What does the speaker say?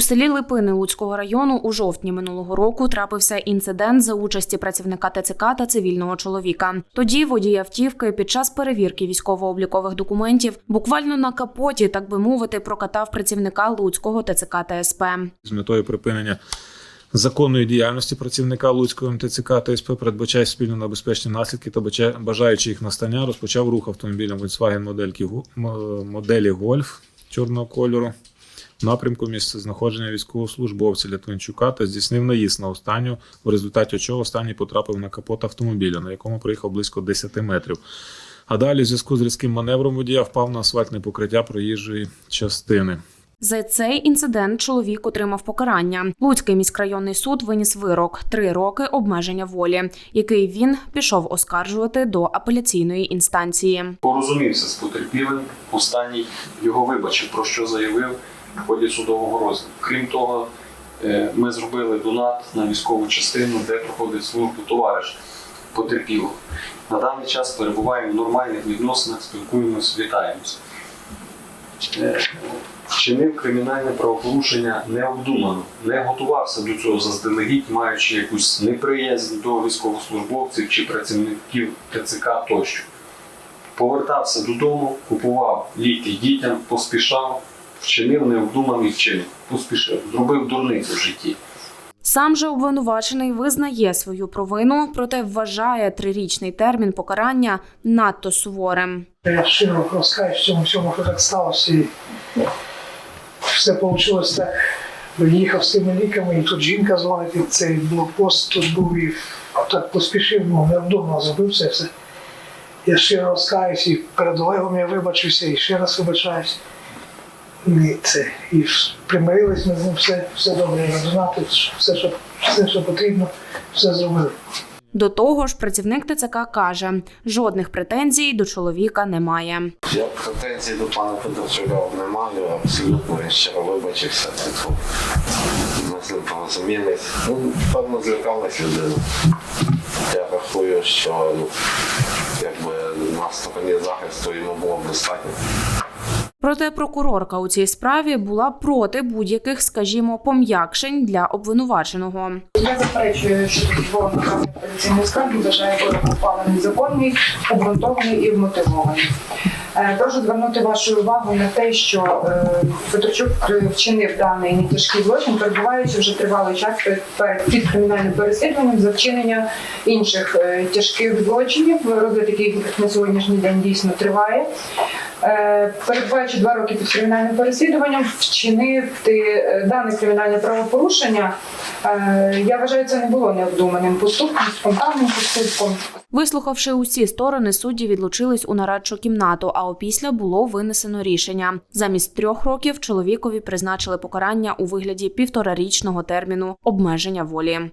У селі Липини Луцького району у жовтні минулого року трапився інцидент за участі працівника ТЦК та цивільного чоловіка. Тоді водій автівки під час перевірки військово-облікових документів буквально на капоті, так би мовити, прокатав працівника Луцького ТЦК та СП. з метою припинення законної діяльності працівника Луцького МТЦК та СП передбачає спільно небезпечні наслідки та бажаючи їх настання, розпочав рух автомобілем Volkswagen моделі Golf чорного кольору напрямку місця знаходження військовослужбовця Лятвинчука та здійснив наїзд на останню, в результаті чого останній потрапив на капот автомобіля, на якому проїхав близько 10 метрів. А далі, в зв'язку з різким маневром водія, впав на асфальтне покриття проїжджої частини. За цей інцидент чоловік отримав покарання. Луцький міськрайонний суд виніс вирок три роки обмеження волі, який він пішов оскаржувати до апеляційної інстанції. порозумівся з потерпілим. Останній його вибачив, про що заявив в ході судового розгляду. Крім того, е, ми зробили донат на військову частину, де проходить службу товариш потерпілого. На даний час перебуваємо в нормальних відносинах, спілкуємося, вітаємося. Е, Вчинив кримінальне правопорушення необдумано, не готувався до цього заздалегідь, маючи якусь неприязнь до військовослужбовців чи працівників ТЦК тощо повертався додому, купував ліки дітям, поспішав, вчинив необдуманий вчинок, поспішив, зробив дурницю в житті. Сам же обвинувачений визнає свою провину, проте вважає трирічний термін покарання надто суворим. Я щиро розкаюсь в цьому всьому, що так сталося. І все вийшло так. Їхав з тими ліками, і тут жінка дзвонить, і цей блокпост тут був і так поспішив, ну, невдома зробив це все. Я щиро розкаюсь і перед Олегом я вибачуся і ще раз вибачаюсь. І це, і примирились ми з ним все, все добре, я знати, все, що, все, що потрібно, все зробили. До того ж, працівник ТЦК каже, жодних претензій до чоловіка немає. Я претензій до пана Федорчука не маю, абсолютно він щиро вибачився. Ми з ним порозумілись. Ну, певно, злякалась людина. Я рахую, що ну, якби на стороні захисту йому було б достатньо. Проте прокурорка у цій справі була проти будь-яких, скажімо, пом'якшень для обвинуваченого. Я заперечую, що було направлення апеляційної скарги, вважаю вирок ухвалений законний, обґрунтований і вмотивований. Е, Прошу звернути вашу увагу на те, що е, Петрочук вчинив даний нетяжкий злочин, перебуваючи вже тривалий час під кримінальним переслідуванням за вчинення інших е, тяжких злочинів, розгляд яких на сьогоднішній день дійсно триває. Е, два роки під кримінальним переслідуванням, вчинив ти е, дане кримінальне правопорушення. Е, Я вважаю, це не було необдуманим поступком, спонтанним поступком. Вислухавши усі сторони, судді відлучились у нарадчу кімнату, а опісля було винесено рішення. Замість трьох років чоловікові призначили покарання у вигляді півторарічного терміну обмеження волі.